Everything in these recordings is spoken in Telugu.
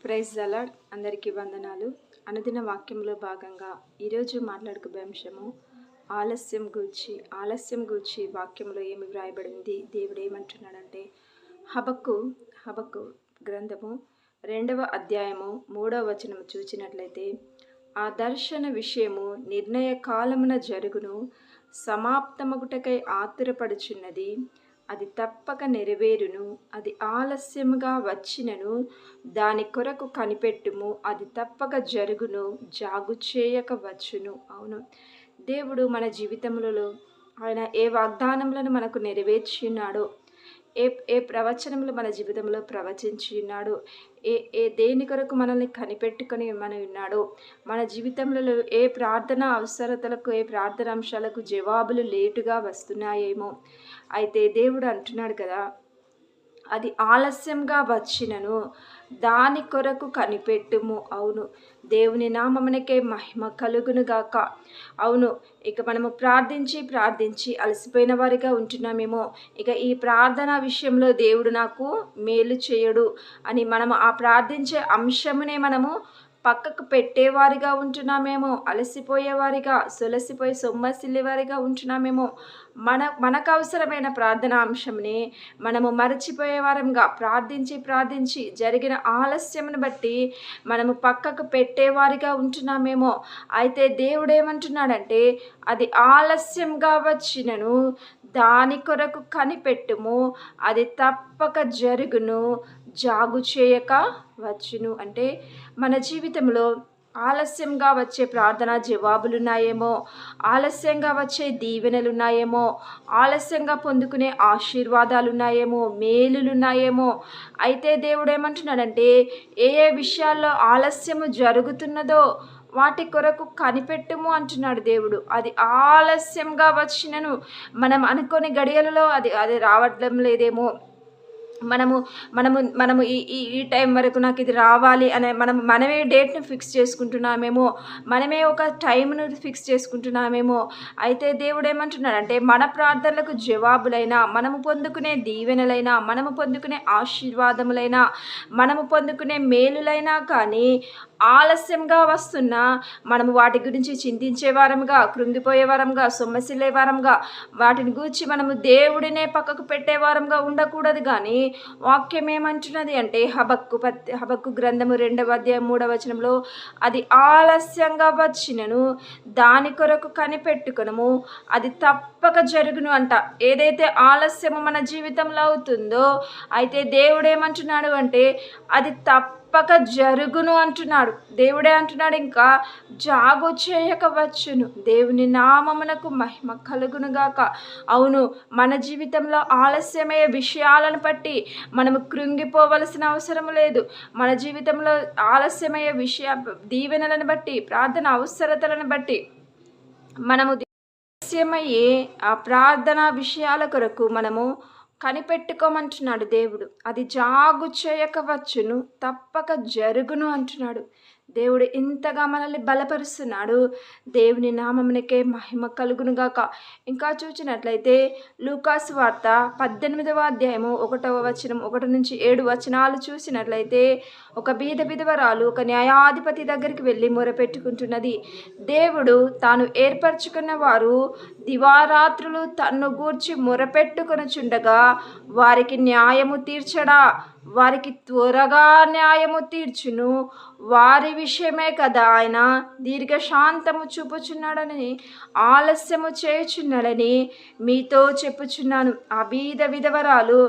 ప్రైజ్ అలాడ్ అందరికీ వందనాలు. అనుదిన వాక్యంలో భాగంగా ఈరోజు మాట్లాడుకునే అంశము ఆలస్యం గూర్చి ఆలస్యం గూర్చి వాక్యంలో ఏమి వ్రాయబడింది దేవుడు ఏమంటున్నాడంటే హబక్కు హబక్కు గ్రంథము రెండవ అధ్యాయము మూడవ వచనము చూచినట్లయితే ఆ దర్శన విషయము నిర్ణయ కాలమున జరుగును సమాప్తమగుటకై ఆతురపడుచున్నది అది తప్పక నెరవేరును అది ఆలస్యముగా వచ్చినను దాని కొరకు కనిపెట్టుము అది తప్పక జరుగును జాగు చేయక వచ్చును. అవును. దేవుడు మన జీవితములలో ఆయన ఏ వాగ్దానములను మనకు నెరవేర్చున్నాడో ఏ ఏ ప్రవచనములు మన జీవితంలో ప్రవచించి ఉన్నాడు ఏ ఏ దేని కొరకు మనల్ని కనిపెట్టుకొని మనం ఉన్నాడో మన జీవితంలో ఏ ప్రార్థన అవసరతలకు ఏ ప్రార్థన అంశాలకు జవాబులు లేటుగా వస్తున్నాయేమో. అయితే దేవుడు అంటున్నాడు కదా అది ఆలస్యంగా వచ్చినను. దాని కొరకు కనిపెట్టుము. అవును దేవుని నామమునకే మహిమ కలుగునుగాక అవును ఇక మనము ప్రార్థించి ప్రార్థించి అలసిపోయిన వారిగా ఉంటున్నామేమో. ఇక ఈ ప్రార్థన విషయంలో దేవుడు నాకు మేలు చేయడు అని మనము ఆ ప్రార్థించే అంశమునే మనము పక్కకు పెట్టేవారిగా ఉంటున్నామేమో అలసిపోయేవారిగా సొలసిపోయి సొమ్మసిల్లేవారిగా ఉంటున్నామేమో. మన మనకు అవసరమైన ప్రార్థన అంశంని మనము మరచిపోయేవారంగా ప్రార్థించి ప్రార్థించి జరిగిన ఆలస్యమును బట్టి మనము పక్కకు పెట్టేవారిగా ఉంటున్నామేమో. అయితే దేవుడు ఏమంటున్నాడంటే అది ఆలస్యంగా వచ్చినను దాని కొరకు కనిపెట్టుము అది తప్పక జరుగును జాగు చేయక వచ్చును. అంటే మన జీవితంలో ఆలస్యంగా వచ్చే ప్రార్థన జవాబులు ఉన్నాయేమో ఆలస్యంగా వచ్చే దీవెనలు ఉన్నాయేమో ఆలస్యంగా పొందుకునే ఆశీర్వాదాలు ఉన్నాయేమో మేలులు ఉన్నాయేమో అయితే దేవుడు ఏమంటున్నాడంటే ఏ ఏ విషయాల్లో ఆలస్యము జరుగుతున్నదో వాటి కొరకు కనిపెట్టుము అంటున్నాడు దేవుడు. అది ఆలస్యంగా వచ్చినను. మనం అనుకోని గడియలలో అది అది రావడం లేదేమో. మనము మనము మనము ఈ ఈ ఈ టైం వరకు నాకు ఇది రావాలి అనే మనం మనమే డేట్ను ఫిక్స్ చేసుకుంటున్నామేమో మనమే ఒక టైంను ఫిక్స్ చేసుకుంటున్నామేమో అయితే దేవుడు ఏమంటున్నాడంటే మన ప్రార్థనలకు జవాబులైనా మనము పొందుకునే దీవెనలైనా మనము పొందుకునే ఆశీర్వాదములైనా మనము పొందుకునే మేలులైనా కానీ ఆలస్యంగా వస్తున్నా మనము వాటి గురించి చింతించే వారంగా కృంగిపోయే వారంగా సొమ్మసిల్లే వారంగా వాటిని గురించి మనము దేవుడినే పక్కకు పెట్టే వారంగా ఉండకూడదు కానీ వాక్యం ఏమంటున్నది అంటే హబక్కు పత్ హబక్కు గ్రంథము రెండవ అధ్యాయం మూడవ వచనంలో అది ఆలస్యంగా వచ్చినను దాని కొరకు కనిపెట్టుకునము అది తప్పక జరుగును అంట. ఏదైతే ఆలస్యము మన జీవితంలో అవుతుందో అయితే దేవుడు ఏమంటున్నాడు అంటే అది తప్ప తప్పక జరుగును అంటున్నాడు. దేవుడే అంటున్నాడు ఇంకా జాగు చేయకవచ్చును దేవుని నామమునకు మహిమ కలుగునుగాక అవును మన జీవితంలో ఆలస్యమయ్యే విషయాలను బట్టి మనము కృంగిపోవలసిన అవసరం లేదు. మన జీవితంలో ఆలస్యమయ్యే విషయ దీవెనలను బట్టి ప్రార్థన అవసరతలను బట్టి మనము ఆలస్యమయ్యే ఆ ప్రార్థన విషయాల కొరకు మనము కనిపెట్టుకోమంటున్నాడు దేవుడు. అది జాగు చేయకవచ్చును తప్పక జరుగును అంటున్నాడు. దేవుడు ఇంతగా మనల్ని బలపరుస్తున్నాడు. దేవుని నామమునకే మహిమ కలుగునుగాక ఇంకా చూచినట్లయితే లూకాస్ వార్త పద్దెనిమిదవ అధ్యాయము ఒకటవ వచనం ఒకటి నుంచి ఏడు వచనాలు చూసినట్లయితే ఒక బీద బిధవరాలు ఒక న్యాయాధిపతి దగ్గరికి వెళ్ళి మొరపెట్టుకుంటున్నది దేవుడు తాను ఏర్పరచుకున్న వారు దివారాత్రులు తన్ను గూర్చి మొరపెట్టుకొనుచుండగా వారికి న్యాయము తీర్చడా? వారికి త్వరగా న్యాయము తీర్చును. వారి విషయమే కదా ఆయన దీర్ఘశాంతము చూపుచున్నాడని ఆలస్యము చేయుచున్నాడని మీతో చెప్పుచున్నాను. ఆ బీద విధవరాలు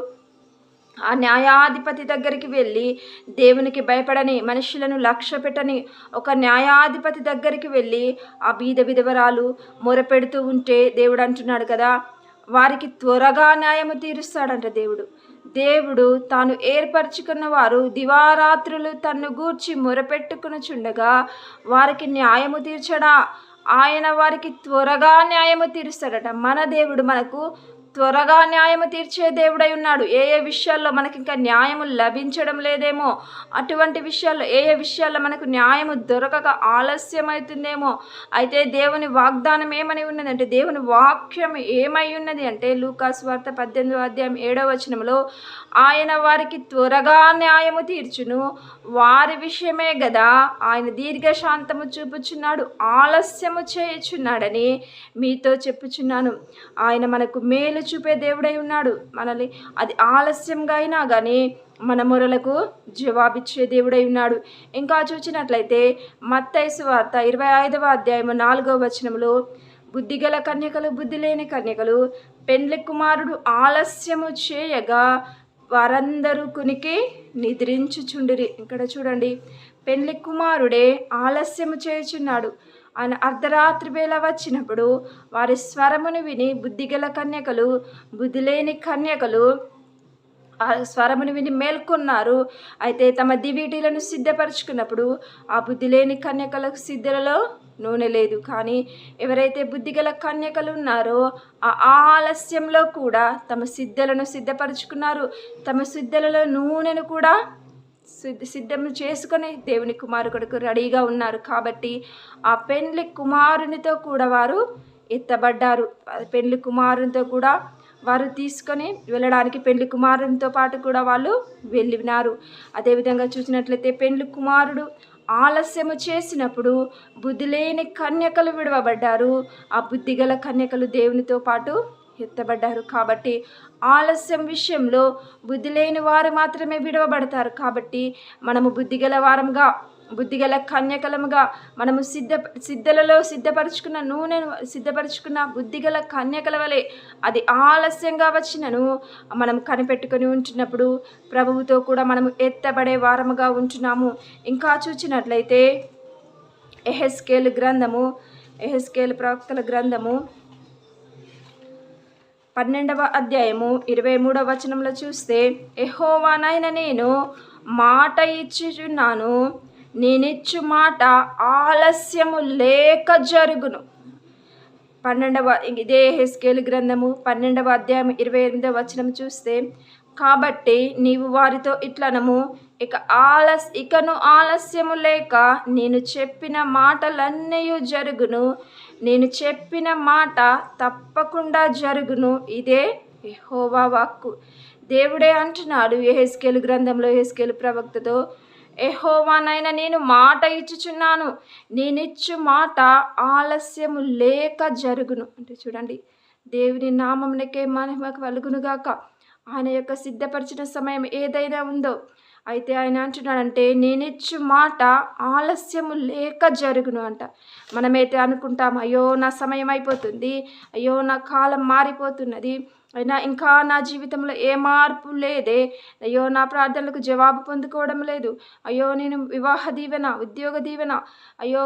ఆ న్యాయాధిపతి దగ్గరికి వెళ్ళి దేవునికి భయపడని మనుషులను లక్ష్య పెట్టని ఒక న్యాయాధిపతి దగ్గరికి వెళ్ళి ఆ బీద విధవరాలు మొరపెడుతూ ఉంటే దేవుడు అంటున్నాడు కదా వారికి త్వరగా న్యాయము తీరుస్తాడంట దేవుడు. దేవుడు తాను ఏర్పరచుకున్న వారు దివారాత్రులు తన్ను గూర్చి మొరపెట్టుకునుచుండగా వారికి న్యాయము తీర్చడా. ఆయన వారికి త్వరగా న్యాయము తీరుస్తాడట. మన దేవుడు మనకు త్వరగా న్యాయము తీర్చే దేవుడై ఉన్నాడు. ఏ ఏ విషయాల్లో మనకి ఇంకా న్యాయము లభించడం లేదేమో అటువంటి విషయాల్లో ఏ ఏ విషయాల్లో మనకు న్యాయము దొరకక ఆలస్యమవుతుందేమో అయితే దేవుని వాగ్దానం ఏమని ఉన్నది అంటే దేవుని వాక్యం ఏమై ఉన్నది అంటే లూకాస్ వార్త పద్దెనిమిదో అధ్యాయం ఏడవ వచనంలో ఆయన వారికి త్వరగా న్యాయము తీర్చును వారి విషయమే గదా ఆయన దీర్ఘశాంతము చూపుచున్నాడు ఆలస్యము చేయుచున్నాడని మీతో చెప్పుచున్నాను. ఆయన మనకు మేలు చూపే దేవుడై ఉన్నాడు. మనల్ని అది ఆలస్యంగా అయినా కానీ మన మొరలకు జవాబిచ్చే దేవుడై ఉన్నాడు. ఇంకా చూసినట్లయితే మత్తైసు వార్త ఇరవై ఐదవ అధ్యాయము నాలుగవ వచనంలో బుద్ధిగల కన్యకలు బుద్ధి లేని కన్యకలు పెండ్లి కుమారుడు ఆలస్యము చేయగా వారందరూ కునికి నిద్రించుచుండిరి. ఇక్కడ చూడండి పెండ్లి కుమారుడే ఆలస్యము చేయుచున్నాడు. అర్ధరాత్రి వేళ వచ్చినప్పుడు వారి స్వరమును విని బుద్ధిగల కన్యకలు బుద్ధి లేని కన్యకలు ఆ స్వరమును విని మేల్కొన్నారు. అయితే తమ దివిటీలను సిద్ధపరచుకున్నప్పుడు ఆ బుద్ధి లేని కన్యకలకు సిద్ధలలో నూనె లేదు. కానీ ఎవరైతే బుద్ధిగల కన్యకలు ఉన్నారో ఆ ఆలస్యంలో కూడా తమ సిద్ధలను సిద్ధపరచుకున్నారు. తమ సిద్ధలలో నూనెను కూడా సిద్ధం చేసుకొని దేవుని కుమారు కొడుకు రెడీగా ఉన్నారు. కాబట్టి ఆ పెండ్లి కుమారునితో కూడా వారు ఎత్తబడ్డారు. పెండ్లి కుమారునితో కూడా వారు తీసుకొని వెళ్ళడానికి పెండ్లి కుమారునితో పాటు కూడా వాళ్ళు వెళ్ళినారు. అదేవిధంగా చూసినట్లయితే పెండ్లి కుమారుడు ఆలస్యము చేసినప్పుడు బుద్ధి లేని కన్యకలు విడవబడ్డారు. ఆ బుద్ధిగల కన్యకలు దేవునితో పాటు ఎత్తబడ్డారు కాబట్టి ఆలస్యం విషయంలో బుద్ధి లేని వారు మాత్రమే విడవబడతారు కాబట్టి మనము బుద్ధిగల వారంగా బుద్ధిగల కన్యకలముగా మనము సిద్ధ సిద్ధలలో సిద్ధపరచుకున్న నూనెను సిద్ధపరచుకున్న బుద్ధిగల కన్యకల వలె అది ఆలస్యంగా వచ్చినను మనం కనిపెట్టుకొని ఉంటున్నప్పుడు ప్రభువుతో కూడా మనము ఎత్తబడే వారముగా ఉంటున్నాము. ఇంకా చూచినట్లయితే ఎహెస్కేల్ గ్రంథము ఎహెస్కేల్ ప్రవక్తల గ్రంథము పన్నెండవ అధ్యాయము ఇరవై మూడవ వచనంలో చూస్తే ఎహోవానైన నేను మాట ఇచ్చుచున్నాను నేనిచ్చు మాట ఆలస్యము లేక జరుగును. పన్నెండవ ఇదే హెస్కేల్ గ్రంథము పన్నెండవ అధ్యాయం ఇరవై ఎనిమిదవ వచనం చూస్తే కాబట్టి నీవు వారితో ఇట్లనము ఇక ఆలస్ ఇకను ఆలస్యము లేక నేను చెప్పిన మాటలన్నీ జరుగును నేను చెప్పిన మాట తప్పకుండా జరుగును. ఇదే ఎహోవా వాక్కు. దేవుడే అంటున్నాడు ఎహెస్కేలు గ్రంథంలో ఎహెస్కేలు ప్రవక్తతో ఎహోవానైనా నేను మాట ఇచ్చుచున్నాను. నేనిచ్చు మాట ఆలస్యము లేక జరుగును. అంటే చూడండి దేవుని నామంనకే మహిమ కలుగునుగాక. ఆయన యొక్క సిద్ధపరిచిన సమయం ఏదైనా ఉందో అయితే ఆయన అంటున్నాడంటే నేనిచ్చు మాట ఆలస్యము లేక జరుగును అంట. మనమైతే అనుకుంటాం అయ్యో నా సమయం అయిపోతుంది అయ్యో నా కాలం మారిపోతున్నది అయినా ఇంకా నా జీవితంలో ఏ మార్పు లేదే. అయ్యో నా ప్రార్థనలకు జవాబు పొందుకోవడం లేదు. అయ్యో నేను వివాహ దీవెన ఉద్యోగ దీవెన. అయ్యో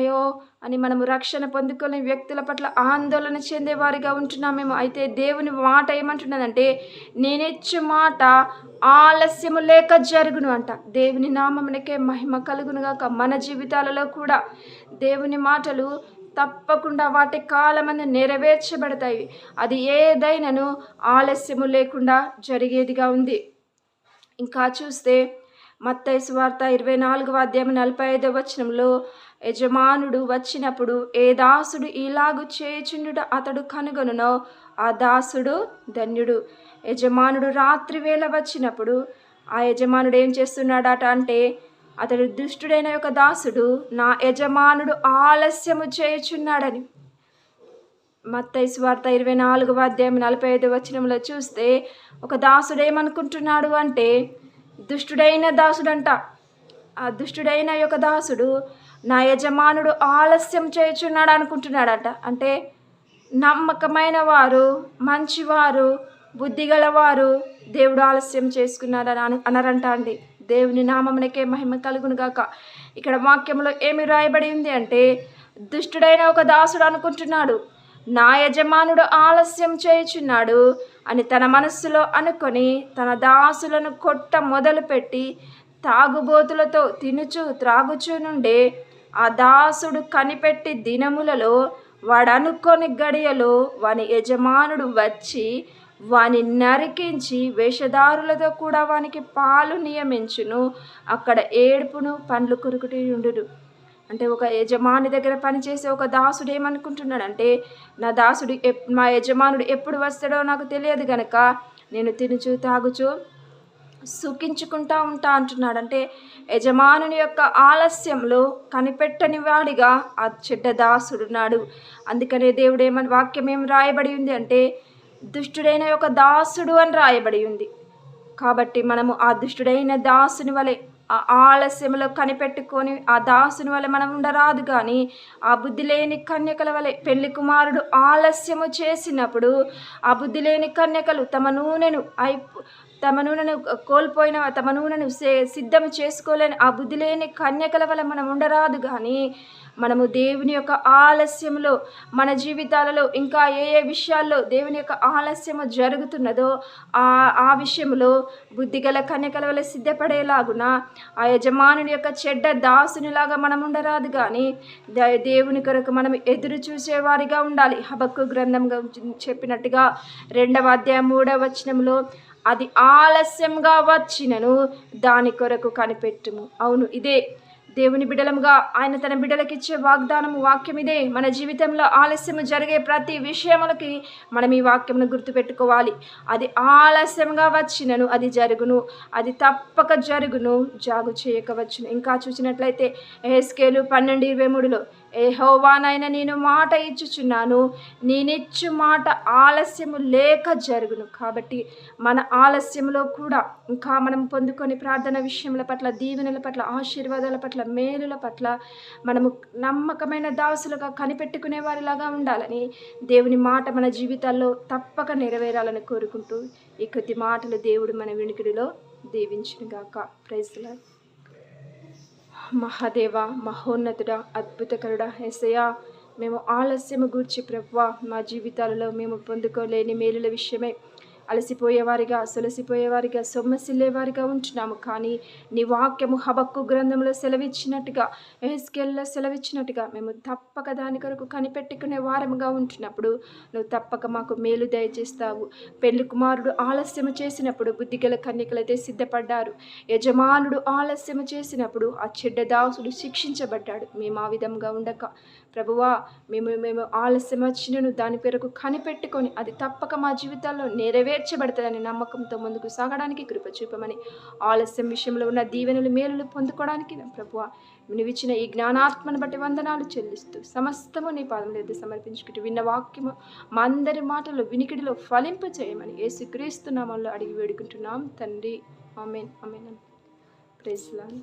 అయ్యో అని మనము రక్షణ పొందుకోలేని వ్యక్తుల పట్ల ఆందోళన చెందేవారిగా ఉంటున్నామేమో. అయితే దేవుని మాట ఏమంటున్నదంటే నేనిచ్చు మాట ఆలస్యము లేక జరుగును అంట. దేవుని నామమునకే మహిమ కలుగునుగాక మన జీవితాలలో కూడా దేవుని మాటలు తప్పకుండా వాటి కాలమందు నెరవేర్చబడతాయి. అది ఏదైనాను ఆలస్యము లేకుండా జరిగేదిగా ఉంది. ఇంకా చూస్తే మత్తైసు వార్త ఇరవై నాలుగవ అధ్యాయం నలభై ఐదవ వచనంలో యజమానుడు వచ్చినప్పుడు ఏ దాసుడు ఇలాగు చేయుచుండుట అతడు కనుగొనునో ఆ దాసుడు ధన్యుడు. యజమానుడు రాత్రి వేళ వచ్చినప్పుడు ఆ యజమానుడు ఏం చేస్తున్నాడట అంటే అతడు దుష్టుడైన ఒక దాసుడు నా యజమానుడు ఆలస్యము చేయుచున్నాడని. మత్తయి స్వార్త ఇరవై నాలుగు అధ్యాయం నలభై ఐదు వచనంలో చూస్తే ఒక దాసుడు ఏమనుకుంటున్నాడు అంటే దుష్టుడైన దాసుడంట. ఆ దుష్టుడైన యొక్క దాసుడు నా యజమానుడు ఆలస్యం చేయుచున్నాడు అనుకుంటున్నాడట. అంటే నమ్మకమైన వారు మంచివారు బుద్ధిగలవారు దేవుడు ఆలస్యం చేసుకున్నాడని అన అనరంట అండి. దేవుని నామమునకే మహిమ కలుగునుగాక ఇక్కడ వాక్యంలో ఏమి రాయబడి ఉంది అంటే దుష్టుడైన ఒక దాసుడు అనుకుంటున్నాడు నా యజమానుడు ఆలస్యం చేయుచున్నాడు అని తన మనస్సులో అనుకొని తన దాసులను కొట్ట మొదలుపెట్టి తాగుబోతులతో తినుచు త్రాగుచు నుండే ఆ దాసుడు కనిపెట్టి దినములలో వాడు అనుకోని గడియలో వాని యజమానుడు వచ్చి వాని నరికించి వేషధారులతో కూడా వానికి పాలు నియమించును. అక్కడ ఏడుపును పండ్లు కొరుకుటి ఉండును. అంటే ఒక యజమాని దగ్గర పనిచేసే ఒక దాసుడు ఏమనుకుంటున్నాడంటే నా దాసుడు ఎప్ మా యజమానుడు ఎప్పుడు వస్తాడో నాకు తెలియదు గనక నేను తినుచు తాగుచు సుఖించుకుంటా ఉంటా అంటున్నాడు. అంటే యజమానుని యొక్క ఆలస్యంలో కనిపెట్టని వాడిగా ఆ చెడ్డ దాసుడున్నాడు. అందుకనే దేవుడు ఏమని వాక్యం ఏం రాయబడి ఉంది అంటే దుష్టుడైన యొక్క దాసుడు అని రాయబడి ఉంది. కాబట్టి మనము ఆ దుష్టుడైన దాసుని వలె ఆ ఆలస్యంలో కనిపెట్టుకొని ఆ దాసుని వలె మనం ఉండరాదు కానీ ఆ బుద్ధి లేని కన్యకల వలె పెళ్ళి కుమారుడు ఆలస్యము చేసినప్పుడు ఆ బుద్ధి లేని కన్యకలు తమ నూనెను అయి తమ నూనెను కోల్పోయిన తమ నూనెను సిద్ధం చేసుకోలేని ఆ బుద్ధి లేని కన్యకల వల్ల మనం ఉండరాదు కానీ మనము దేవుని యొక్క ఆలస్యంలో మన జీవితాలలో ఇంకా ఏ ఏ విషయాల్లో దేవుని యొక్క ఆలస్యము జరుగుతున్నదో ఆ ఆ విషయంలో బుద్ధిగల కన్యకల వల్ల సిద్ధపడేలాగున ఆ యజమానుని యొక్క చెడ్డ దాసునిలాగా మనం ఉండరాదు కానీ దేవుని కొరకు మనం ఎదురు చూసేవారిగా ఉండాలి. హబక్కు గ్రంథంగా చెప్పినట్టుగా రెండవ అధ్యాయం మూడవ వచనంలో అది ఆలస్యంగా వచ్చినను దాని కొరకు కనిపెట్టుము. అవును ఇదే. దేవుని బిడలముగా ఆయన తన బిడలకి ఇచ్చే వాగ్దానము వాక్యం ఇదే. మన జీవితంలో ఆలస్యము జరిగే ప్రతి విషయములకి మనం ఈ వాక్యమును గుర్తుపెట్టుకోవాలి. అది ఆలస్యంగా వచ్చినను అది జరుగును. అది తప్పక జరుగును జాగు చేయకవచ్చును ఇంకా చూసినట్లయితే ఏస్కేలు పన్నెండు ఇరవై మూడులో ఏ నేను మాట ఇచ్చుచున్నాను. నేనిచ్చు మాట ఆలస్యము లేక జరుగును. కాబట్టి మన ఆలస్యంలో కూడా ఇంకా మనం పొందుకొని ప్రార్థన విషయముల పట్ల దీవెనల పట్ల ఆశీర్వాదాల పట్ల మేలుల పట్ల మనము నమ్మకమైన దాసులుగా కనిపెట్టుకునే వారిలాగా ఉండాలని దేవుని మాట మన జీవితాల్లో తప్పక నెరవేరాలని కోరుకుంటూ ఈ కొద్ది మాటలు దేవుడు మన వినికిడిలో దీవించునుగాక. ప్రైజ్లా మహాదేవ మహోన్నతుడ అద్భుతకరుడ ఎసయా మేము ఆలస్యము గూర్చి ప్రభు మా జీవితాలలో మేము పొందుకోలేని మేలుల విషయమై. అలసిపోయేవారిగా సొలసిపోయేవారిగా సొమ్మసిల్లేవారిగా ఉంటున్నాము. కానీ నీ వాక్యము హబక్కు గ్రంథంలో సెలవిచ్చినట్టుగా ఎహెస్కేల్లో సెలవిచ్చినట్టుగా మేము తప్పక దాని కొరకు కనిపెట్టుకునే వారముగా ఉంటున్నప్పుడు నువ్వు తప్పక మాకు మేలు దయచేస్తావు. పెళ్ళి కుమారుడు ఆలస్యము చేసినప్పుడు బుద్ధిగల కన్యకలైతే సిద్ధపడ్డారు. యజమానుడు ఆలస్యము చేసినప్పుడు ఆ చెడ్డ దాసుడు శిక్షించబడ్డాడు. మేము ఆ విధంగా ఉండక ప్రభువా మేము మేము ఆలస్యం వచ్చినను దాని పేరుకు కనిపెట్టుకొని అది తప్పక మా జీవితాల్లో నెరవేర్చబడుతుందని నమ్మకంతో ముందుకు సాగడానికి కృప చూపమని ఆలస్యం విషయంలో ఉన్న దీవెనలు మేలులు పొందుకోవడానికి ప్రభువా నువ్విచ్చిన ఈ జ్ఞానాత్మను బట్టి వందనాలు చెల్లిస్తూ సమస్తము నీ పాదం లేదు సమర్పించుకుంటూ విన్న వాక్యము మా అందరి మాటలు వినికిడిలో ఫలింప చేయమని ఏసుక్రీస్తు నామంలో అడిగి వేడుకుంటున్నాం. తండ్రి ఆమెన్ ఆమెన్. ప్రేస్లాన్